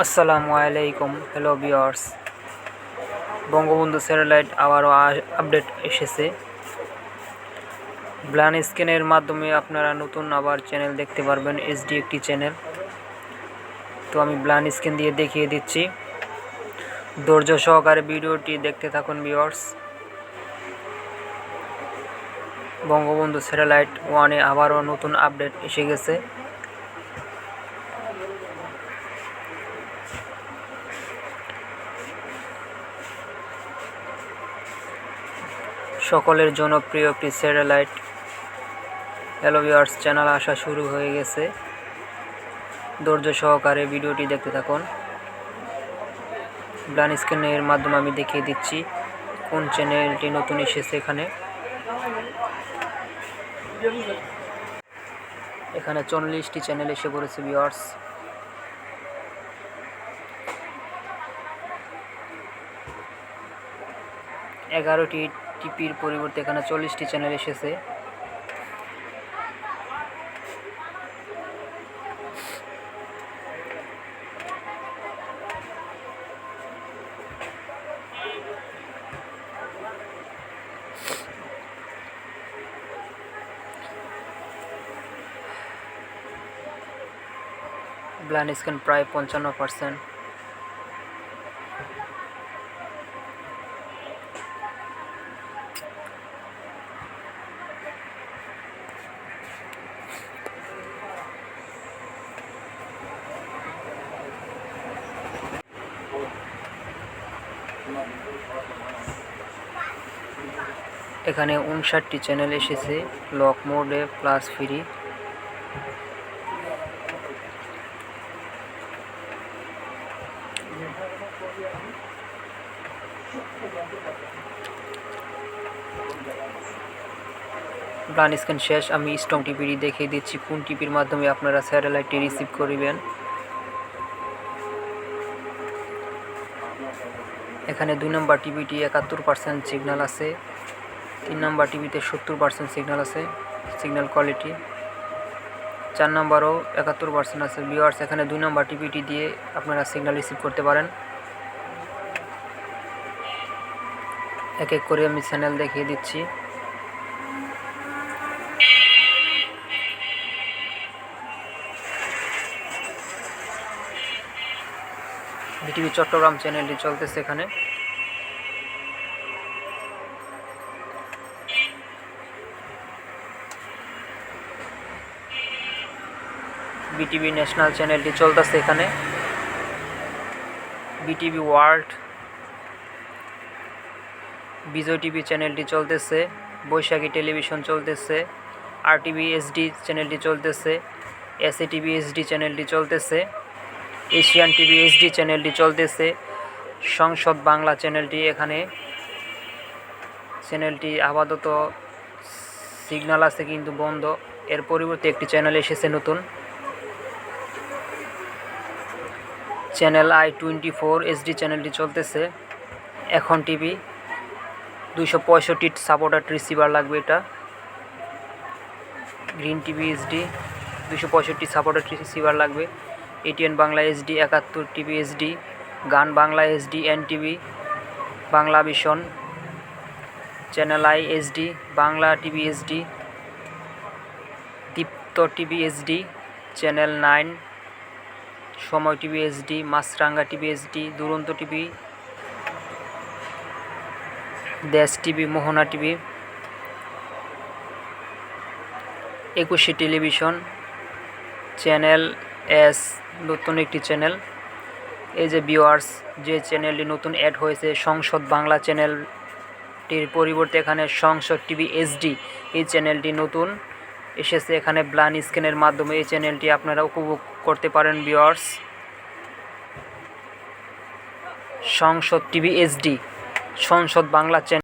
আসসালামু আলাইকুম hello viewers Bangabandhu satellite আবারও আপডেট এসেছে। ব্লান স্ক্যানের মাধ্যমে আপনারা নতুন আবার চ্যানেল দেখতে পারবেন এইচডি একটি চ্যানেল তো আমি ব্লান স্ক্যান দিয়ে দেখিয়ে দিচ্ছি। ধৈর্য সহকারে ভিডিওটি দেখতে থাকুন বিয়ার্স বঙ্গবন্ধু স্যাটেলাইট ওয়ানে আবারও নতুন আপডেট এসে গেছে। সকলের জনপ্রিয় একটি স্যাটেলাইট হ্যালো ভিউয়ার্স চ্যানেল আসা শুরু হয়ে গেছে। ধৈর্য সহকারে ভিডিওটি দেখতে থাকুন। ব্লান স্ক্রিনের মাধ্যমে আমি দেখিয়ে দিচ্ছি কোন চ্যানেলটি নতুন এসেছে এখানে। এখানে চল্লিশটি চ্যানেল এসে পড়েছে ভিউয়ার্স এগারোটি টিপির পরিবর্তে এখানে চল্লিশটি চ্যানেল এসেছে। ব্লান স্ক্যান প্রায় পঞ্চান্ন পার্সেন্ট। এখানে উনষাটটি চ্যানেল এসেছে লক মোডে প্লাস ফ্রি প্লান স্ক্যান শেষ, আমি স্টং টিভিটি দেখিয়ে দিচ্ছি। কোন টিভির মাধ্যমে আপনারা স্যাটেলাইটটি রিসিভ করিবেন? এখানে দুই নম্বর টিভিটি একাত্তর পার্সেন্ট সিগন্যাল আছে, তিন নম্বর টিভিতে সত্তর পার্সেন্ট সিগন্যাল আছে সিগন্যাল কোয়ালিটি চার নম্বরও একাত্তর পার্সেন্ট আছে। ভিওয়ার্স এখানে দুই নম্বর টিভিটি দিয়ে আপনারা সিগন্যাল রিসিভ করতে পারেন। এক এক করে আমি চ্যানেল দেখিয়ে দিচ্ছি। বিটিভি চট্টগ্রাম চ্যানেলটি চলতেছে এখানে। বিটিভি ন্যাশনাল চ্যানেলটি চলতেছে এখানে। বিটিভি ওয়ার্ল্ড, বিজয় টিভি চ্যানেলটি চলতেছে, বৈশাখী টেলিভিশন চলতেছে, আর টিভি এসডি চ্যানেলটি চলতেছে এসএ টিভি এসডি চ্যানেলটি চলতেছে। এশিয়ান টিভি এইচডি চ্যানেলটি চলতেছে। সংসদ বাংলা চ্যানেলটি এখানে। চ্যানেলটি আপাতত সিগন্যাল আছে কিন্তু বন্ধ। এর পরিবর্তে একটি চ্যানেল এসেছে নতুন। Channel I twenty four HD চ্যানেলটি চলতেছে। এখন টিভি। দুইশো পঁয়ষট্টি সাপোর্টার রিসিভার লাগবে এটা। Green TV HD. দুশো পঁয়ষট্টি সাপোর্টার রিসিভার লাগবে। ATN Bangla HD Ekattor TV HD Gaan Bangla HD N TV Bangla vision channel I HD Bangla TV HD Deepto TV HD channel nine, Somoy TV HD Maasranga TV HD Duronto TV Desh TV Mohona TV Ekushey television channel S, নতুন একটি channel এই যে viewers যে চ্যানেলটি নতুন add হয়েছে, সংসদ বাংলা চ্যানেলটির পরিবর্তে এখানে সংসদ টিভি এইচডি এই চ্যানেলটি নতুন। এসেছে এখানে ব্লান স্ক্যানের মাধ্যমে। এই চ্যানেলটি আপনারা উপভোগ করতে পারেন ভিওয়ার্স সংসদ টিভি এইচডি সংসদ বাংলা চ্যানেল